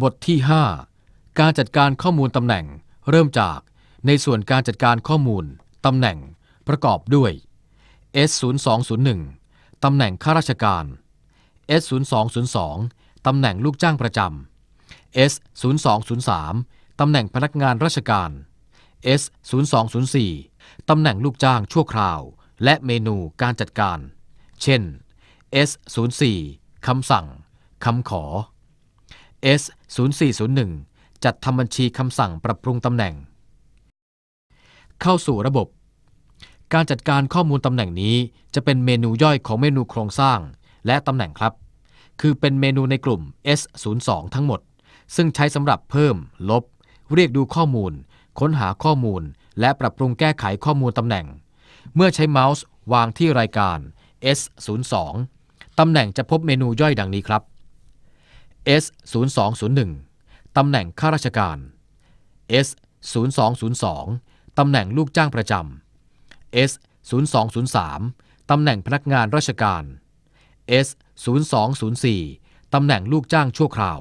บทที่ 5 การจัดการข้อมูลตำแหน่ง เริ่มจากในส่วนการจัดการข้อมูลตำแหน่ง ประกอบด้วย S0201 ตำแหน่งข้าราชการ S0202 ตำแหน่งลูกจ้างประจำ S0203 ตำแหน่งพนักงานราชการ S0204 ตำแหน่งลูกจ้างชั่วคราว และเมนูการจัดการ เช่น S04 คำสั่ง คำขอ S0401 จัดทำบัญชีคำสั่งปรับปรุงตำแหน่ง เข้าสู่ระบบ การจัดการข้อมูลตำแหน่งนี้จะเป็นเมนูย่อยของเมนูโครงสร้าง และตำแหน่งครับ คือเป็นเมนูในกลุ่ม S02 ทั้งหมด ซึ่งใช้สำหรับเพิ่ม ลบ เรียกดูข้อมูล ค้นหาข้อมูล และปรับปรุงแก้ไขข้อมูลตำแหน่ง เมื่อใช้เมาส์วางที่รายการ S02 ตำแหน่งจะพบเมนูย่อยดังนี้ครับ S0201 ตำแหน่งข้าราชการ S0202 ตำแหน่งลูกจ้างประจำ S0203 ตำแหน่งพนักงานราชการ S0204 ตำแหน่งลูกจ้างชั่วคราว